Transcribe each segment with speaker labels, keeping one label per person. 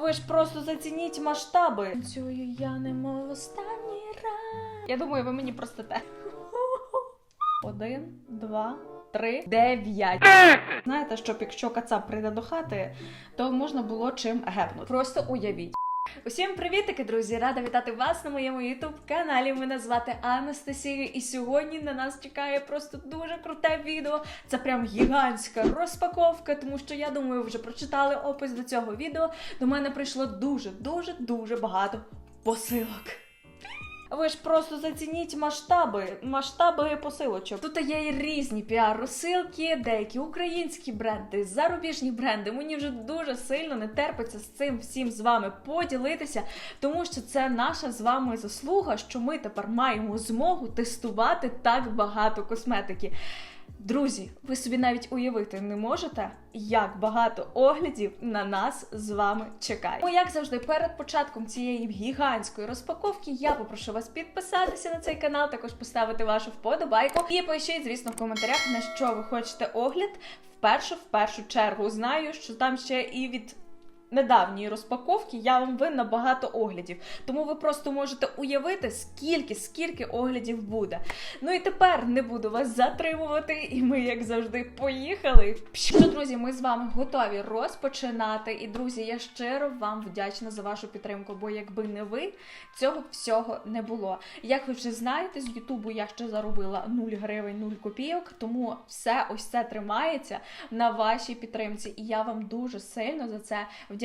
Speaker 1: Ви ж просто зацініть масштаби. Танцюю я немов останній раз. Я думаю, ви мені просто те. Один, два, три, дев'ять. Знаєте, щоб якщо кацап прийде до хати, то можна було чим гепнути. Просто уявіть. Усім привітики, друзі! Рада вітати вас на моєму ютуб-каналі. Мене звати Анастасія, і сьогодні на нас чекає просто дуже круте відео. Це прям гігантська розпаковка, тому що я думаю, вже прочитали опис до цього відео. До мене прийшло дуже, дуже, дуже багато посилок. Ви ж просто зацініть масштаби, масштаби посилочок. Тут є і різні піар-розсилки, деякі українські бренди, зарубіжні бренди. Мені вже дуже сильно не терпиться з цим всім з вами поділитися, тому що це наша з вами заслуга, що ми тепер маємо змогу тестувати так багато косметики. Друзі, ви собі навіть уявити не можете, як багато оглядів на нас з вами чекає. Тому, як завжди, перед початком цієї гігантської розпаковки я попрошу вас підписатися на цей канал, також поставити вашу вподобайку і пишіть, звісно, в коментарях, на що ви хочете огляд. Вперше, в першу чергу, знаю, що там ще і від недавньої розпаковки я вам винна багато оглядів. Тому ви просто можете уявити, скільки, скільки оглядів буде. Ну і тепер не буду вас затримувати, і ми, як завжди, поїхали. Що, друзі, ми з вами готові розпочинати. І, друзі, я щиро вам вдячна за вашу підтримку, бо якби не ви, цього всього не було. Як ви вже знаєте, з Ютубу я ще заробила 0 гривень, 0 копійок, тому все ось це тримається на вашій підтримці. І я вам дуже сильно за це вдячна.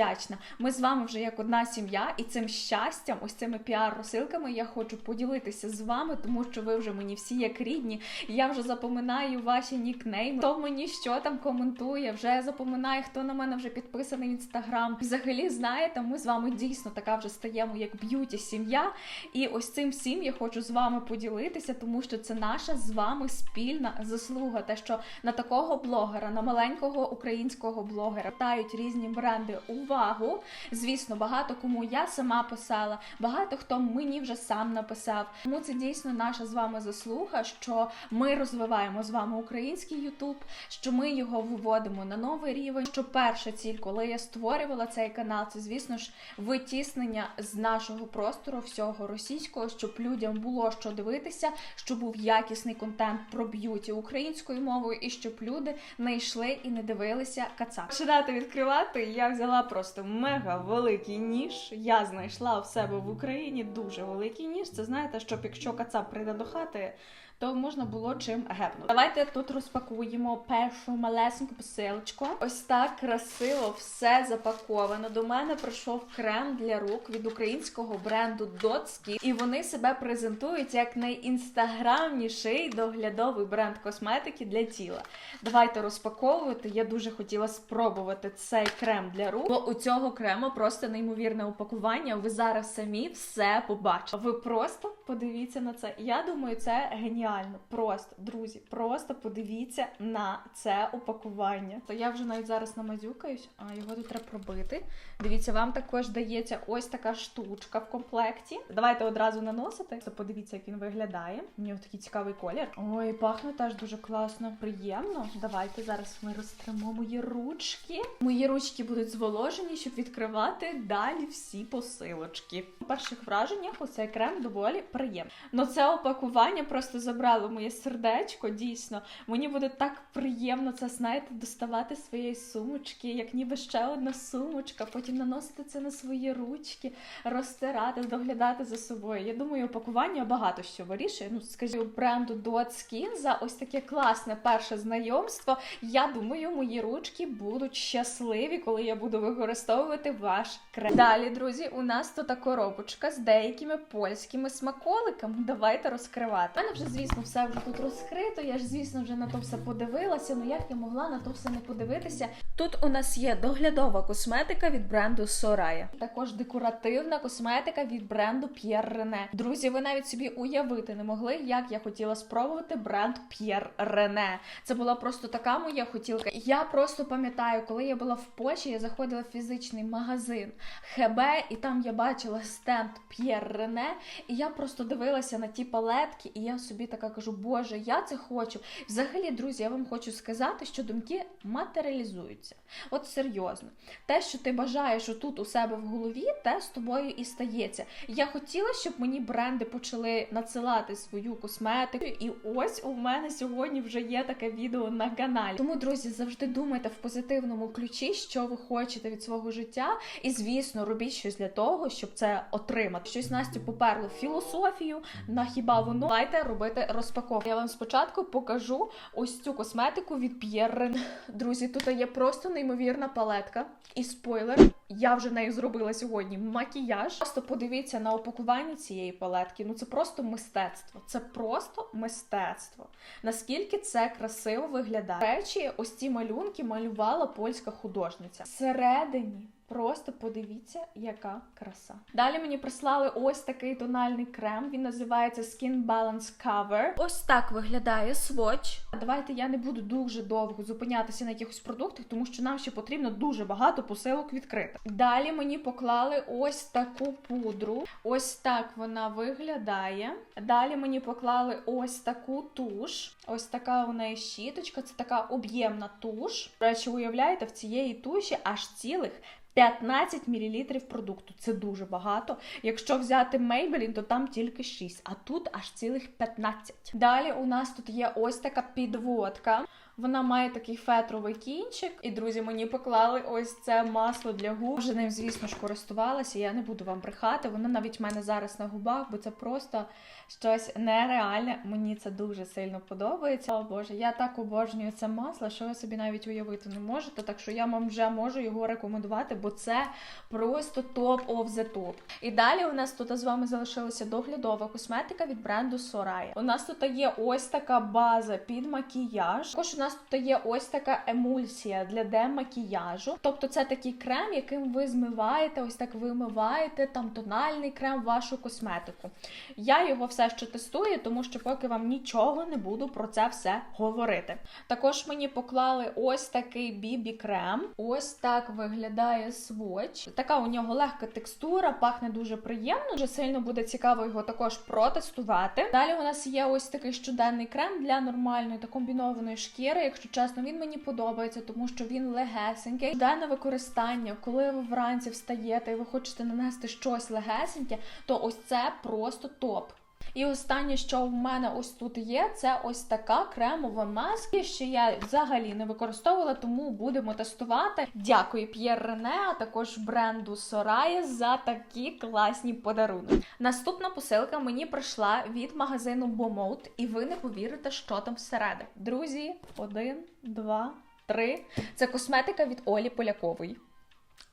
Speaker 1: Ми з вами вже як одна сім'я, і цим щастям, ось цими піар-розсилками я хочу поділитися з вами, тому що ви вже мені всі як рідні. Я вже запоминаю ваші нікнейми, хто мені що там коментує, вже запоминаю, хто на мене вже підписаний в інстаграм. Взагалі, знаєте, ми з вами дійсно така вже стаємо як б'юті сім'я. І ось цим всім я хочу з вами поділитися, тому що це наша з вами спільна заслуга. Те, що на такого блогера, на маленького українського блогера тають різні бренди увагу. Звісно, багато кому я сама писала, багато хто мені вже сам написав. Тому це дійсно наша з вами заслуга, що ми розвиваємо з вами український Ютуб, що ми його виводимо на новий рівень. Що перша ціль, коли я створювала цей канал, це звісно ж витіснення з нашого простору всього російського, щоб людям було що дивитися, щоб був якісний контент про б'юті українською мовою, і щоб люди не йшли і не дивилися кацап. Починати відкривати, я взяла просто мега великий ніж. Я знайшла в себе в Україні дуже великий ніж. Це знаєте, щоб якщо кацап прийде до хати. То можна було чим гепнути. Давайте тут розпакуємо першу малесеньку посилочку. Ось так красиво все запаковано. До мене прийшов крем для рук від українського бренду Dotski. І вони себе презентують як найінстаграмніший доглядовий бренд косметики для тіла. Давайте розпаковувати. Я дуже хотіла спробувати цей крем для рук, бо у цього крему просто неймовірне упакування. Ви зараз самі все побачите. Ви просто подивіться на це. Я думаю, це геніально. Просто, друзі, просто подивіться на це упакування. То я вже навіть зараз намазюкаюсь, а його тут треба пробити. Dивіться, вам також дається ось така штучка в комплекті. Давайте одразу наносити. То подивіться, як він виглядає. У нього такий цікавий колір. Ой, пахне теж дуже класно, приємно. Давайте зараз ми розтримо мої ручки. Мої ручки будуть зволожені, щоб відкривати далі всі посилочки. У перших враженнях оцей крем доволі приємний. Ну це опакування просто забрало моє сердечко. Дійсно, мені буде так приємно це, знаєте, доставати своєї сумочки, як ніби ще одна сумочка, потім наносити це на свої ручки, розтирати, доглядати за собою. Я думаю, опакування багато що вирішує. Ну, скажімо, бренду Dot Skin за ось таке класне перше знайомство. Я думаю, мої ручки будуть щасливі, коли я буду використовувати ваш крем. Далі, друзі, у нас тут коробочка з деякими польськими смаколиками. Давайте розкривати. У мене вже, звісно, все вже тут розкрито. Я ж, звісно, вже на то все подивилася. Ну як я могла на то все не подивитися? Тут у нас є доглядова косметика від бренду Soraya. Також декоративна косметика від бренду Pierre Rene. Друзі, ви навіть собі уявити не могли, як я хотіла спробувати бренд Pierre Rene. Це була просто така моя хотілка. Я просто пам'ятаю, коли я була в Польщі, я заходила в фізичний магазин ХБ, і там я бачила стенд Pierre Rene, і я просто дивилася на ті палетки, і я собі така кажу, боже, я це хочу. Взагалі, друзі, я вам хочу сказати, що думки матеріалізуються. От серйозно, те, що ти бажаєш отут у себе в голові, те з тобою і стається. Я хотіла, щоб мені бренди почали надсилати свою косметику, і ось у мене сьогодні вже є таке відео на каналі. Тому, друзі, завжди думайте в позитивному ключі, що ви хочете від свого життя, і звісно, робіть щось для того, щоб це отримати. Щось Настю поперло філософію. На хіба воно Давайте робити розпаковку. Я вам спочатку покажу ось цю косметику від Pierre. Друзі, тут є просто неймовірна палетка. І спойлер, я вже нею зробила сьогодні макіяж. Просто подивіться на опакування цієї палетки. Ну це просто мистецтво. Це просто мистецтво. Наскільки це красиво виглядає. До Речі, ось ці малюнки малювала польська художниця. Всередині. Просто подивіться, яка краса. Далі мені прислали ось такий тональний крем. Він називається Skin Balance Cover. Ось так виглядає сводч. Давайте я не буду дуже довго зупинятися на якихось продуктах, тому що нам ще потрібно дуже багато посилок відкрити. Далі мені поклали ось таку пудру. Ось так вона виглядає. Далі мені поклали ось таку туш. Ось така у неї щіточка. Це така об'ємна туш. До речі, уявляєте, в цієї туші аж цілих. 15 мл продукту це дуже багато. Якщо взяти Maybelline, то там тільки 6, а тут аж цілих 15. Далі у нас тут є ось така підводка. Вона має такий фетровий кінчик. І друзі, мені поклали ось це масло для губ. Вже ним, звісно ж, користувалася. Я не буду вам брехати. Воно навіть в мене зараз на губах, бо це просто щось нереальне. Мені це дуже сильно подобається. О Боже, я так обожнюю це масло, що ви собі навіть уявити не можете. Так що я вам вже можу його рекомендувати, бо це просто топ of the top. І далі у нас тут з вами залишилася доглядова косметика від бренду Soraya. У нас тут є ось така база під макіяж. Також нас тут є ось така емульсія для демакіяжу. Тобто це такий крем, яким ви змиваєте, ось так вимиваєте там тональний крем вашу косметику. Я його все ще тестую, тому що поки вам нічого не буду про це все говорити. Також мені поклали ось такий бібі крем. Ось так виглядає сводч. Така у нього легка текстура, пахне дуже приємно. Дуже сильно буде цікаво його також протестувати. Далі у нас є ось такий щоденний крем для нормальної та комбінованої шкіри. Якщо чесно, він мені подобається, тому що він легесенький. Денне використання, коли ви вранці встаєте і ви хочете нанести щось легесеньке, то ось це просто топ. І останнє, що в мене ось тут є, це ось така кремова маска, що я взагалі не використовувала, тому будемо тестувати. Дякую П'єр Рене, а також бренду Soraya за такі класні подарунки. Наступна посилка мені прийшла від магазину Bomode, і ви не повірите, що там всередині. Друзі, один, два, три. Це косметика від Олі Полякової.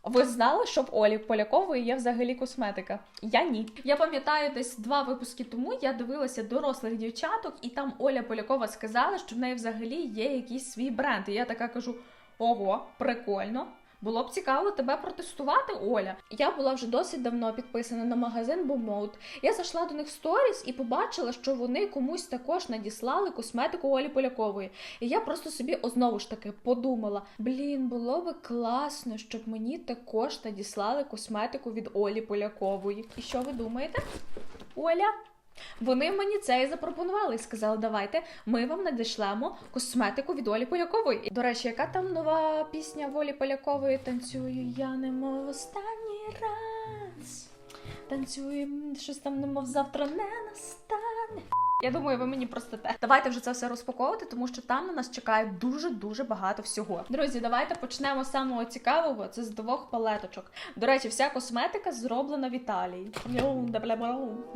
Speaker 1: Ви знали, що в Олі Полякової є взагалі косметика? Я ні. Я пам'ятаю, десь два випуски тому я дивилася дорослих дівчаток, і там Оля Полякова сказала, що в неї взагалі є якийсь свій бренд. І я така кажу: ого, прикольно. Було б цікаво тебе протестувати, Оля. Я була вже досить давно підписана на магазин Bomode. Я зайшла до них в сторіс і побачила, що вони комусь також надіслали косметику Олі Полякової. І я просто собі знову ж таки подумала: блін, було би класно, щоб мені також надіслали косметику від Олі Полякової. І що ви думаєте? Оля? Вони мені це і запропонували і сказали, давайте ми вам надішлемо косметику від Олі Полякової. До речі, яка там нова пісня Волі Полякової танцюю я немов останній раз. Танцюю щось там, немов завтра не настане. Я думаю, ви мені простите. Давайте вже це все розпаковувати, тому що там на нас чекає дуже дуже багато всього. Друзі, давайте почнемо з самого цікавого. Це з двох палеточок. До речі, вся косметика зроблена в Італії.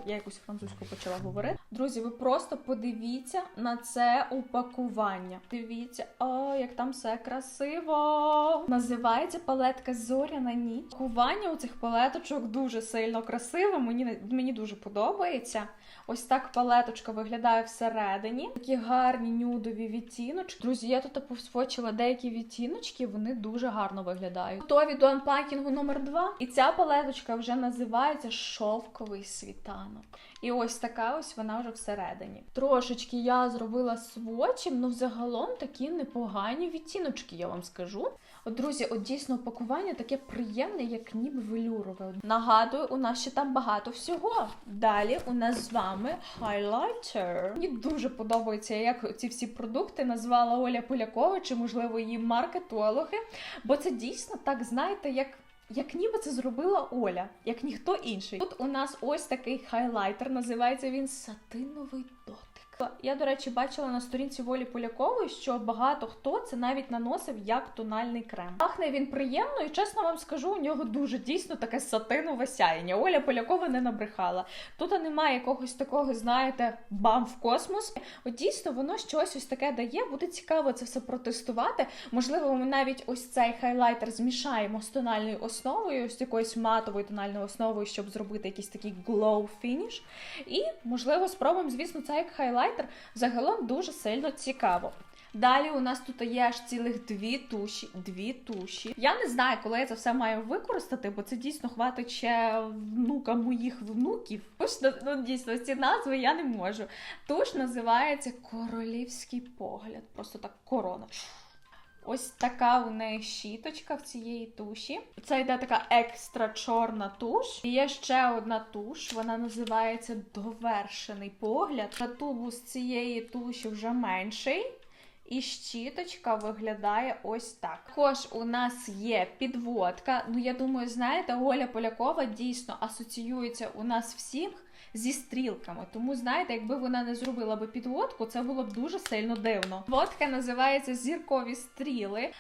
Speaker 1: Я якусь французьку почала говорити. Друзі, ви просто подивіться на це упакування. Дивіться, о, як там все красиво. Називається палетка Зоряна ніч. Пакування у цих палеточок дуже сильно красиве. Мені мені дуже подобається. Ось так палеточка виглядає всередині. Такі гарні нюдові відтіночки. Друзі, я тут посвочила деякі відтіночки, вони дуже гарно виглядають. Готові до анпакінгу номер 2 І ця палеточка вже називається шовковий світанок. І ось така ось вона вже всередині. Трошечки я зробила свочем, ну взагалом такі непогані відтіночки, я вам скажу. От, друзі, от дійсно упакування таке приємне, як ніби велюрове. Нагадую, у нас ще там багато всього. Далі у нас з вами хайлайтер. Мені дуже подобається, як ці всі продукти назвала Оля Полякова, чи можливо її маркетологи. Бо це дійсно так, знаєте, як. Як ніби це зробила Оля, як ніхто інший. Тут у нас ось такий хайлайтер, називається він сатиновий дотик. Я, до речі, бачила на сторінці Волі Полякової, що багато хто це навіть наносив як тональний крем. Пахне він приємно, і чесно вам скажу, у нього дуже дійсно таке сатинове сяєння. Оля Полякова не набрехала. Тут немає якогось такого, знаєте, бам в космос. От дійсно воно щось ось таке дає. Буде цікаво це все протестувати. Можливо, ми навіть ось цей хайлайтер змішаємо з тональною основою, з якоюсь матовою тональною основою, щоб зробити якийсь такий glow finish. І, можливо, спробуємо, звісно, це як хайлайтер. Загалом дуже сильно цікаво. Далі у нас тут є аж цілих дві туші. Дві туші. Я не знаю, коли я це все маю використати, бо це дійсно хватить ще внука моїх внуків. Точно, ну дійсно, ці назви я не можу. Туш називається Королівський погляд. Просто так корона. Ось така у неї щіточка в цієї туші. Це йде така екстра чорна туш. Є ще одна туш, вона називається довершений погляд. На тубус цієї туші вже менший. І щіточка виглядає ось так. Також у нас є підводка. Ну, я думаю, знаєте, Оля Полякова дійсно асоціюється у нас всіх зі стрілками. Тому, знаєте, якби вона не зробила би підводку, це було б дуже сильно дивно. Водка називається зіркові стріли.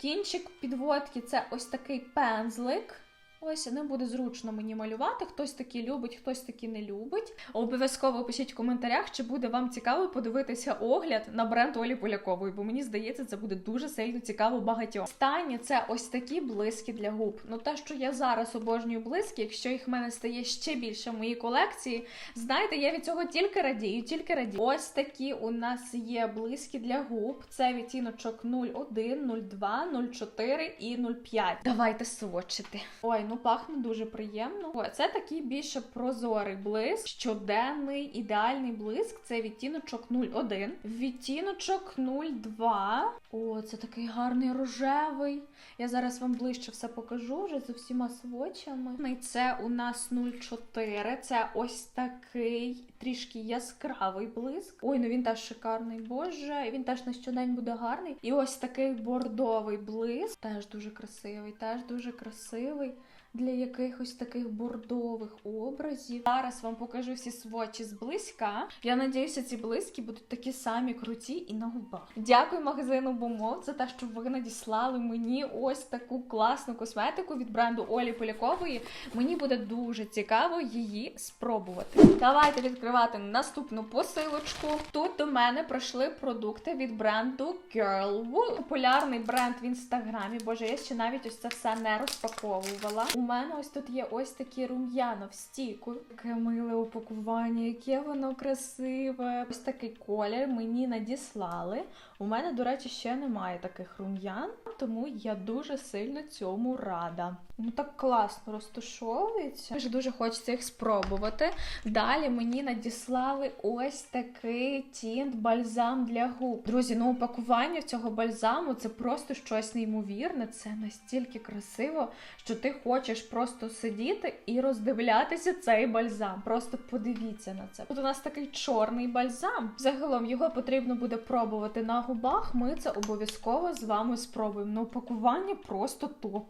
Speaker 1: Кінчик підводки це ось такий пензлик. Ось не буде зручно мені малювати. Хтось такі любить, хтось такі не любить. Обов'язково пишіть в коментарях, чи буде вам цікаво подивитися огляд на бренд Олі Полякової, бо мені здається, це буде дуже сильно цікаво багатьом. Останнє це ось такі блиски для губ. Ну те, що я зараз обожнюю блиски, якщо їх в мене стає ще більше в моїй колекції, знаєте, я від цього тільки радію, тільки радію. Ось такі у нас є блиски для губ. Це відтіночок 01, 02, 04 і 05. Давайте свочити. Ой, ну пахне дуже приємно. Це такий більше прозорий блиск, щоденний ідеальний блиск. Це відтіночок 01. Відтіночок 02. О, це такий гарний рожевий. Я зараз вам ближче все покажу вже з усіма свочами. І це у нас 04. Це ось такий трішки яскравий блиск. Ой, ну він теж шикарний, боже. Він теж на щодень буде гарний. І ось такий бордовий блиск. Теж дуже красивий, теж дуже красивий. Для якихось таких бордових образів. Зараз вам покажу всі свочі зблизька. Я надіюся, ці блиски будуть такі самі круті і на губах. Дякую магазину Бумов за те, що ви надіслали мені ось таку класну косметику від бренду Олі Полякової. Мені буде дуже цікаво її спробувати. Давайте відкривати наступну посилочку. Тут до мене прийшли продукти від бренду Girlwood. Популярний бренд в інстаграмі. Боже, я ще навіть ось це все не розпаковувала. У мене ось тут є ось такі рум'яна в стійку. Таке миле упакування, яке воно красиве. Ось такий колір мені надіслали. У мене, до речі, ще немає таких рум'ян, тому я дуже сильно цьому рада. Ну так класно розташовується. Дуже дуже хочеться їх спробувати. Далі мені надіслали ось такий тінт бальзам для губ. Друзі, ну упакування цього бальзаму це просто щось неймовірне. Це настільки красиво, що ти хочеш просто сидіти і роздивлятися цей бальзам. Просто подивіться на це. Тут у нас такий чорний бальзам. Загалом його потрібно буде пробувати на губах. Ми це обов'язково з вами спробуємо. Ну, упакування просто топ.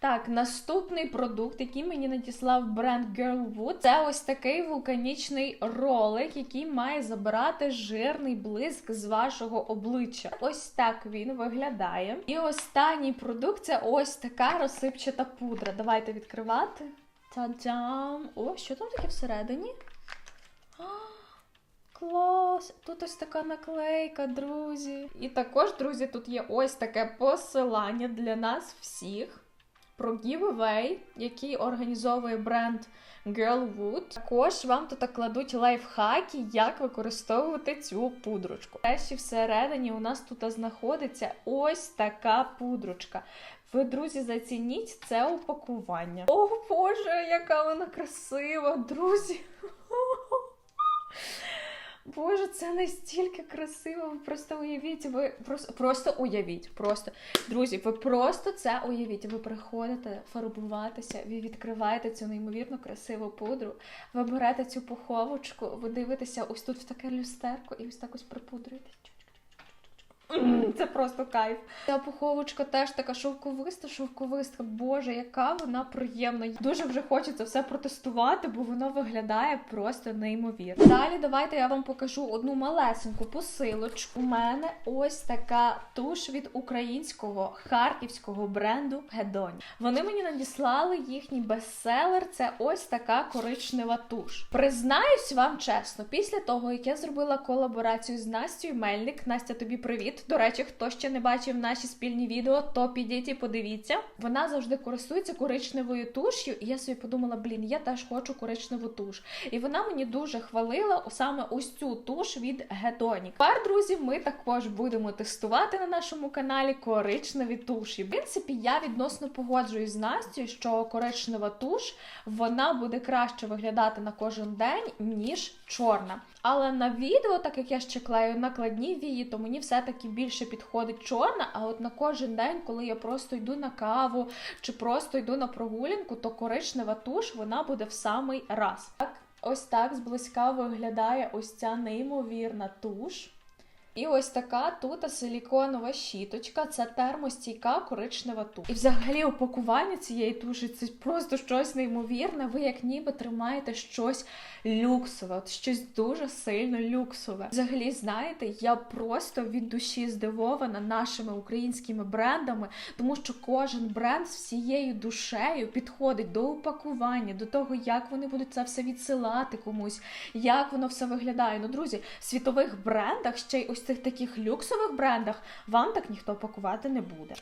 Speaker 1: Так, наступний продукт, який мені надіслав бренд Girlwood, це ось такий вулканічний ролик, який має забирати жирний блиск з вашого обличчя. Ось так він виглядає. І останній продукт це ось така розсипчата пудра. Давайте відкривати. Та-дам! О, що там таке всередині? А, Клас! Тут ось така наклейка, друзі. І також, друзі, тут є ось таке посилання для нас всіх про giveaway, який організовує бренд Girlwood. Також вам тут кладуть лайфхаки, як використовувати цю пудрочку. Теж всередині у нас тут знаходиться ось така пудрочка. Ви, друзі, зацініть це упакування. О Боже, яка вона красива, друзі! Боже, це настільки красиво. Ви просто уявіть, ви просто, просто уявіть. Просто друзі, ви просто це уявіть. Ви приходите фарбуватися, ви відкриваєте цю неймовірно красиву пудру, ви берете цю пуховочку, ви дивитеся ось тут в таке люстерко і ось так ось припудрюєте. Це просто кайф. Ця пуховочка теж така шовковиста, шовковиста. Боже, яка вона приємна. Дуже вже хочеться все протестувати, бо воно виглядає просто неймовірно. Далі давайте я вам покажу одну малесеньку посилочку. У мене ось така туш від українського харківського бренду Гедоні. Вони мені надіслали їхній бестселер. Це ось така коричнева туш. Признаюсь вам чесно, після того як я зробила колаборацію з Настю Мельник, Настя, тобі привіт. До речі, хто ще не бачив наші спільні відео, то підіть і подивіться. Вона завжди користується коричневою туш'ю, і я собі подумала, блін, я теж хочу коричневу туш. І вона мені дуже хвалила саме ось цю туш від Гедонік. Тепер, друзі, ми також будемо тестувати на нашому каналі коричневі туші. В принципі, я відносно погоджуюсь з Настю, що коричнева туш вона буде краще виглядати на кожен день, ніж чорна. Але на відео, так як я ще клею накладні вії, то мені все-таки більше підходить чорна. А от на кожен день, коли я просто йду на каву чи просто йду на прогулянку, то коричнева туш вона буде в самий раз. Так, ось так зблизька виглядає ось ця неймовірна туш. І ось така тут силіконова щіточка, це термостійка коричнева туш. І взагалі упакування цієї туші це просто щось неймовірне. Ви як ніби тримаєте щось люксове, от щось дуже сильно люксове. Взагалі, знаєте, я просто від душі здивована нашими українськими брендами, тому що кожен бренд з всією душею підходить до упакування, до того, як вони будуть це все відсилати комусь, як воно все виглядає. Ну, друзі, в світових брендах, ще й ось цих таких люксових брендах, вам так ніхто пакувати не буде.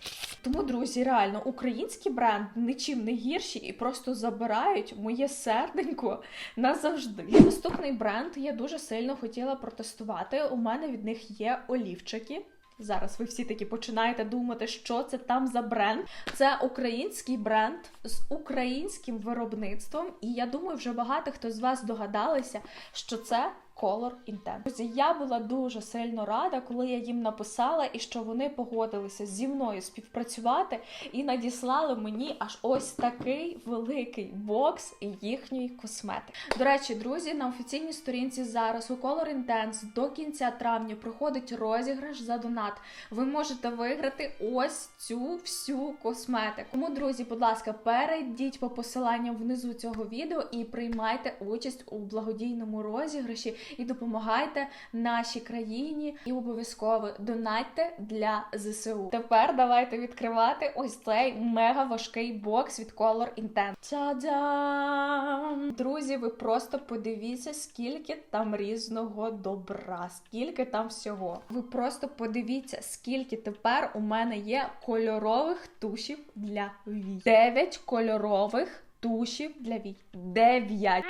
Speaker 1: Тому, друзі, реально, український бренд нічим не гірші і просто забирають моє серденько назавжди. Наступний бренд я дуже сильно хотіла протестувати. У мене від них є олівчики. Зараз ви всі таки починаєте думати, що це там за бренд. Це український бренд з українським виробництвом, і я думаю, вже багато хто з вас догадалися, що це Color Intent. Друзі, я була дуже сильно рада, коли я їм написала, і що вони погодилися зі мною співпрацювати і надіслали мені аж ось такий великий бокс їхньої косметики. До речі, друзі, на офіційній сторінці зараз у Color Intense до кінця травня проходить розіграш за донат. Ви можете виграти ось цю всю косметику. Тому, друзі, будь ласка, перейдіть по посиланням внизу цього відео і приймайте участь у благодійному розіграші і допомагайте нашій країні. І обов'язково донатьте для ЗСУ. Тепер давайте відкривати ось цей мега важкий бокс від Color Intent. Та-дам! Друзі, ви просто подивіться, скільки там різного добра, скільки там всього. Ви просто подивіться, скільки тепер у мене є кольорових тушів для вій. Дев'ять кольорових тушів для вій. Дев'ять.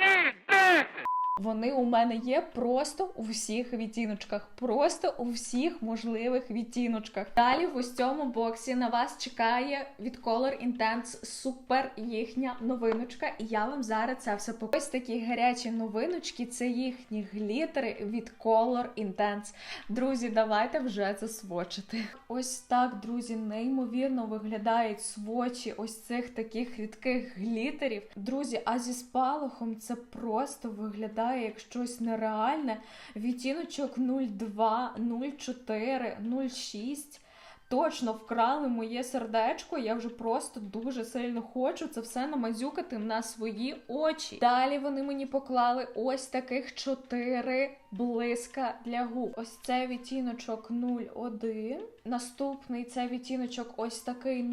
Speaker 1: Вони у мене є просто у всіх відтіночках, просто у всіх можливих відтіночках. Далі в ось цьому боксі на вас чекає від Color Intense супер їхня новиночка, і я вам зараз це все покажу. Ось такі гарячі новиночки. Це їхні глітери від Color Intense. Друзі, давайте вже це свочити. Ось так, друзі, неймовірно виглядають свочі ось цих таких рідких глітерів. Друзі, а зі спалахом це просто виглядає як щось нереальне. Відтіночок 02, 04, 06. Точно вкрали моє сердечко. Я вже просто дуже сильно хочу це все намазюкати на свої очі. Далі вони мені поклали ось таких чотири блиска для губ. Ось це відтіночок 01. Наступний це відтіночок ось такий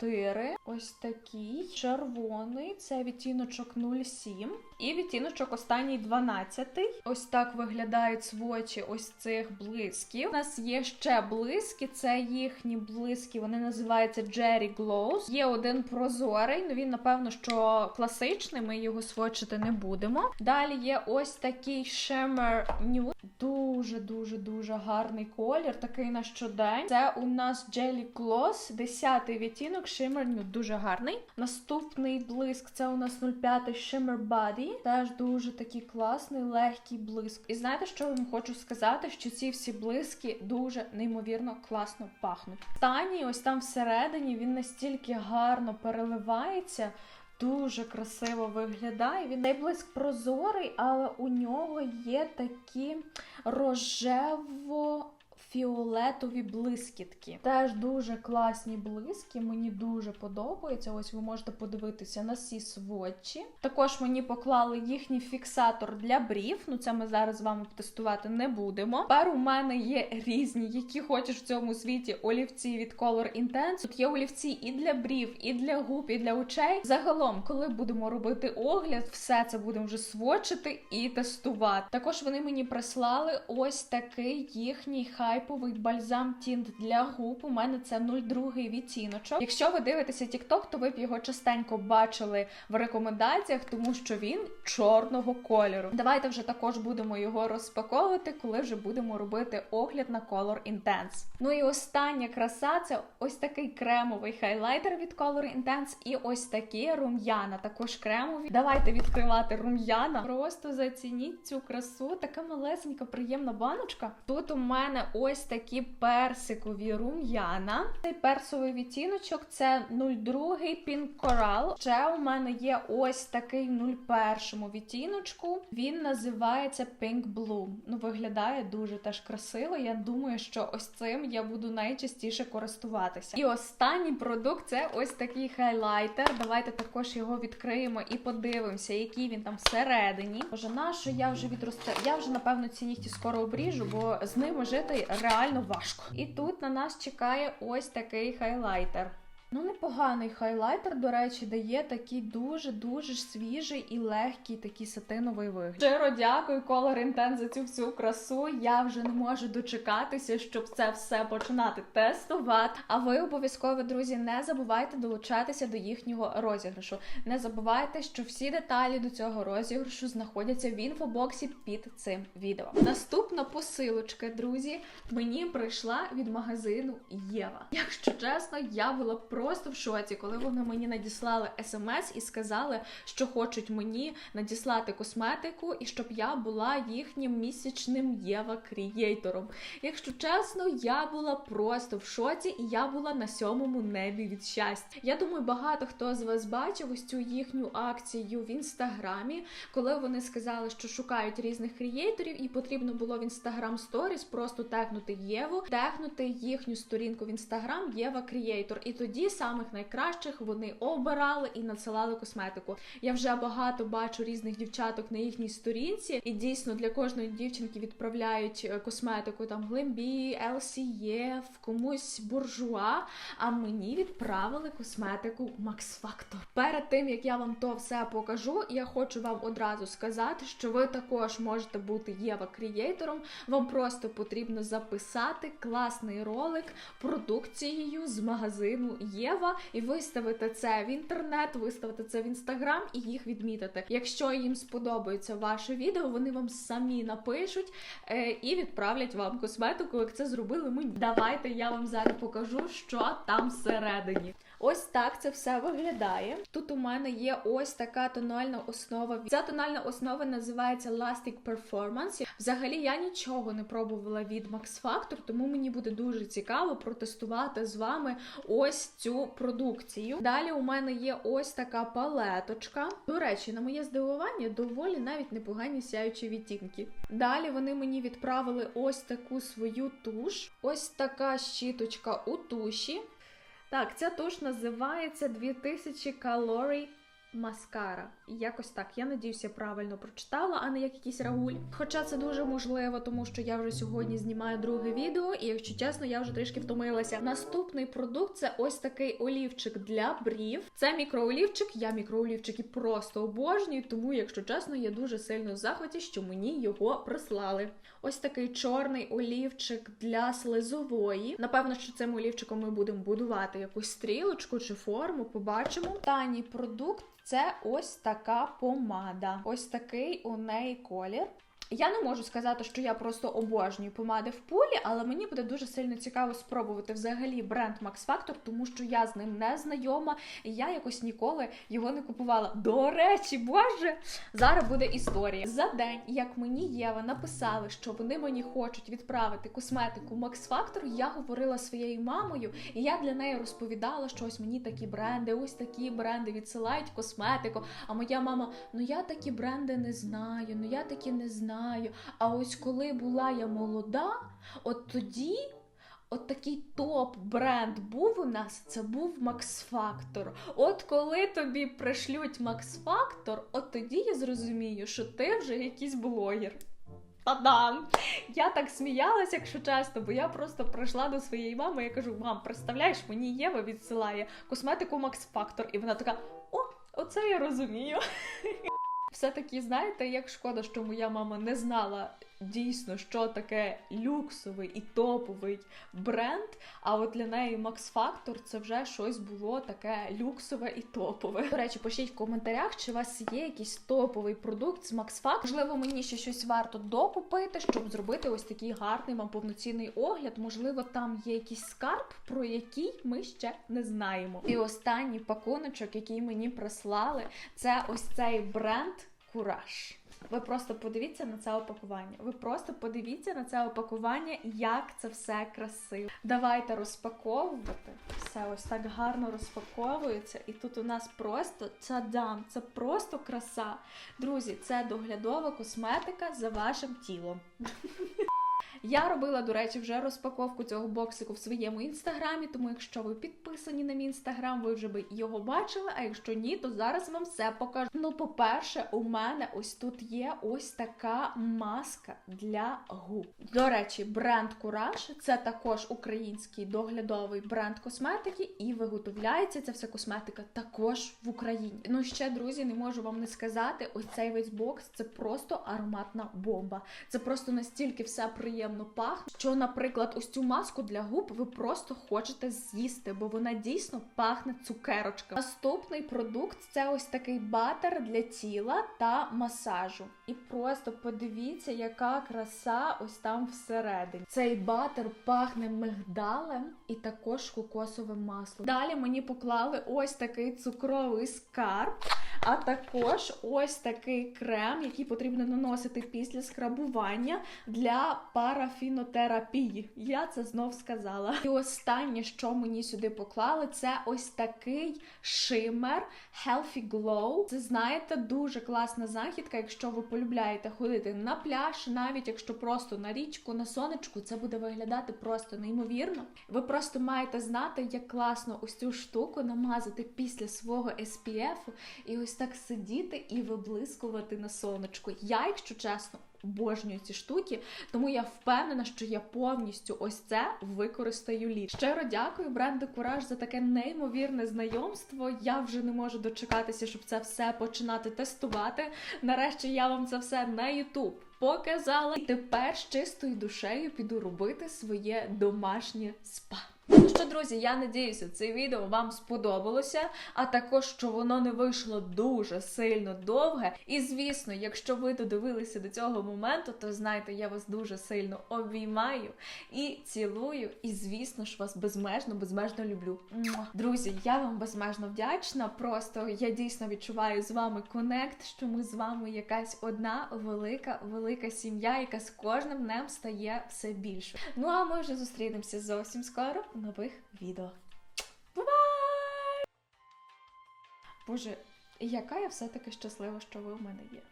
Speaker 1: 04. Ось такий червоний. Це відтіночок 07. І відтіночок останній 12. Ось так виглядають свочі ось цих блисків. У нас є ще блиски, це їхні блиски, вони називаються Jerry Glows. Є один прозорий, ну він, напевно, що класичний, ми його свочити не будемо. Далі є ось такий Shimmer Nude. Дуже-дуже дуже гарний колір, такий на щодень. Це у нас Jelly Gloss, 10-й відтінок, Shimmer Nude, дуже гарний. Наступний блиск це у нас 05 Shimmer Body. Теж дуже такий класний, легкий блиск. І знаєте, що я вам хочу сказати? Що ці всі блиски дуже неймовірно класно пахнуть. Останній, ось там всередині, він настільки гарно переливається. Дуже красиво виглядає. Він найблизько прозорий, але у нього є такі рожево. Фіолетові блискітки. Теж дуже класні блиски. Мені дуже подобається. Ось ви можете подивитися на ці сводчі. Також мені поклали їхній фіксатор для брів. Ну це ми зараз з вами тестувати не будемо. Тепер у мене є різні, які хочеш в цьому світі олівці від Color Intense. Тут є олівці і для брів, і для губ, і для очей. Загалом, коли будемо робити огляд, все це будемо вже сводчити і тестувати. Також вони мені прислали ось такий їхній хайповий бальзам тінт для губ. У мене це 02 відтіночок. Якщо ви дивитеся TikTok, то ви б його частенько бачили в рекомендаціях, тому що він чорного кольору. Давайте вже також будемо його розпаковувати, коли вже будемо робити огляд на Color Intense. Ну і остання краса це ось такий кремовий хайлайтер від Color Intense і ось такі рум'яна, також кремові. Давайте відкривати рум'яна. Просто зацініть цю красу. Така малесенька, приємна баночка. Тут у мене ось такі персикові рум'яна. Цей персовий відтіночок це 02 Pink Coral. Ще у мене є ось такий 01 відтіночку. Він називається Pink Blue. Ну, виглядає дуже теж красиво. Я думаю, що ось цим я буду найчастіше користуватися. І останній продукт це ось такий хайлайтер. Давайте також його відкриємо і подивимося, який він там всередині. Боже, що я вже відросте? Я вже напевно ці нігті скоро обріжу, бо з ними жити реально важко. І тут на нас чекає ось такий хайлайтер. Ну, непоганий хайлайтер, до речі, дає такий дуже-дуже свіжий і легкий такий сатиновий вигляд. Щиро дякую Color Intense за цю всю красу. Я вже не можу дочекатися, щоб це все починати тестувати. А ви обов'язково, друзі, не забувайте долучатися до їхнього розіграшу. Не забувайте, що всі деталі до цього розіграшу знаходяться в інфобоксі під цим відео. Наступна посилочка, друзі, мені прийшла від магазину Єва. Якщо чесно, я була просто в шоці, коли вони мені надіслали смс і сказали, що хочуть мені надіслати косметику і щоб я була їхнім місячним Єва крієйтором. Якщо чесно, я була просто в шоці, і я була на сьомому небі від щастя. Я думаю, багато хто з вас бачив ось цю їхню акцію в інстаграмі, коли вони сказали, що шукають різних крієйторів, і потрібно було в інстаграм сторіс просто тегнути Єву, тегнути їхню сторінку в інстаграм Єва Крієйтор. І тоді самих найкращих вони обирали і надсилали косметику. Я вже багато бачу різних дівчаток на їхній сторінці, і дійсно для кожної дівчинки відправляють е, косметику там Глембі, LCF, комусь буржуа. А мені відправили косметику Max Factor. Перед тим як я вам то все покажу, я хочу вам одразу сказати, що ви також можете бути Єва Крієйтором. Вам просто потрібно записати класний ролик продукцією з магазину Єва і виставити це в інтернет, виставити це в інстаграм і їх відмітити. Якщо їм сподобається ваше відео, вони вам самі напишуть е, і відправлять вам косметику, як це зробили мені. Давайте я вам зараз покажу, що там всередині. Ось так це все виглядає. Тут у мене є ось така тональна основа. Ця тональна основа називається Lastic Performance. Взагалі я нічого не пробувала від Max Factor, тому мені буде дуже цікаво протестувати з вами ось цю продукцію. Далі у мене є ось така палеточка. До речі, на моє здивування, доволі навіть непогані сяючі відтінки. Далі вони мені відправили ось таку свою туш, ось така щіточка у туші. Так, ця туш називається 2000 калорій маскара. Якось так. Я надіюся, правильно прочитала, а не як якийсь рагуль. Хоча це дуже можливо, тому що я вже сьогодні знімаю друге відео, і якщо чесно, я вже трішки втомилася. Наступний продукт це ось такий олівчик для брів. Це мікроолівчик. Я мікроолівчики просто обожнюю, тому, якщо чесно, я дуже сильно в захваті, що мені його прислали. Ось такий чорний олівчик для слизової. Напевно, що цим олівчиком ми будемо будувати якусь стрілочку чи форму. Побачимо. Останній продукт це ось така помада. Ось такий у неї колір. Я не можу сказати, що я просто обожнюю помади в пулі, але мені буде дуже сильно цікаво спробувати взагалі бренд Max Factor, тому що я з ним не знайома, і я якось ніколи його не купувала. До речі, боже, зараз буде історія. За день, як мені Єва написали, що вони мені хочуть відправити косметику Max Factor, я говорила своєю мамою, і я для неї розповідала, що ось мені такі бренди, ось такі бренди відсилають косметику. А моя мама, ну я такі бренди не знаю, ну я такі не знаю. А ось коли була я молода, от тоді. От такий топ-бренд був у нас, це був Max Factor. От коли тобі пришлють Max Factor, от тоді я зрозумію, що ти вже якийсь блогер. Та-дам! Я так сміялася, якщо чесно, бо я просто прийшла до своєї мами і кажу: мам, представляєш, мені Єва відсилає косметику Max Factor. І вона така: о, оце я розумію. Все-таки, знаєте, як шкода, що моя мама не знала дійсно, що таке люксовий і топовий бренд. А от для неї Max Factor це вже щось було таке люксове і топове. До речі, пишіть в коментарях, чи у вас є якийсь топовий продукт з Max Factor. Можливо, мені ще щось варто докупити, щоб зробити ось такий гарний вам повноцінний огляд. Можливо, там є якийсь скарб, про який ми ще не знаємо. І останній пакуночок, який мені прислали, це ось цей бренд Кураж. Ви просто подивіться на це опакування. Ви просто подивіться на це опакування, як це все красиво. Давайте розпаковувати. Все ось так гарно розпаковується. І тут у нас просто чадам, це просто краса. Друзі, це доглядова косметика за вашим тілом. Я робила, до речі, вже розпаковку цього боксику в своєму інстаграмі. Тому, якщо ви підписані на мій інстаграм, ви вже би його бачили. А якщо ні, то зараз вам все покажу. Ну, по-перше, у мене ось тут є ось така маска для губ. До речі, бренд Кураж це також український доглядовий бренд косметики, і виготовляється ця вся косметика також в Україні. Ну ще друзі, не можу вам не сказати, ось цей весь бокс це просто ароматна бомба. Це просто настільки все приємно пахне, що, наприклад, ось цю маску для губ ви просто хочете з'їсти, бо вона дійсно пахне цукерочками. Наступний продукт це ось такий батер для тіла та масажу. І просто подивіться, яка краса ось там всередині. Цей батер пахне мигдалем і також кокосовим маслом. Далі мені поклали ось такий цукровий скарб. А також ось такий крем, який потрібно наносити після скрабування для парафінотерапії. Я це знов сказала. І останнє, що мені сюди поклали, це ось такий шимер Healthy Glow. Це знаєте, дуже класна західка, якщо ви полюбляєте ходити на пляж, навіть якщо просто на річку, на сонечку, це буде виглядати просто неймовірно. Ви просто маєте знати, як класно ось цю штуку намазати після свого SPF і ось так сидіти і виблискувати на сонечку. Я, якщо чесно, обожнюю ці штуки, тому я впевнена, що я повністю ось це використаю літ. Щиро дякую бренду Кураж за таке неймовірне знайомство. Я вже не можу дочекатися, щоб це все починати тестувати. Нарешті я вам це все на YouTube показала. І тепер з чистою душею піду робити своє домашнє спа. Ну що, друзі, я надіюся, це відео вам сподобалося, а також, що воно не вийшло дуже сильно довге. І звісно, якщо ви додивилися до цього моменту, то знайте, я вас дуже сильно обіймаю і цілую. І, звісно ж, вас безмежно, безмежно люблю. Друзі, я вам безмежно вдячна. Просто я дійсно відчуваю з вами конект, що ми з вами якась одна велика, велика сім'я, яка з кожним днем стає все більше. Ну а ми вже зустрінемося зовсім скоро нових відео. Бувай! Боже, яка я все-таки щаслива, що ви у мене є.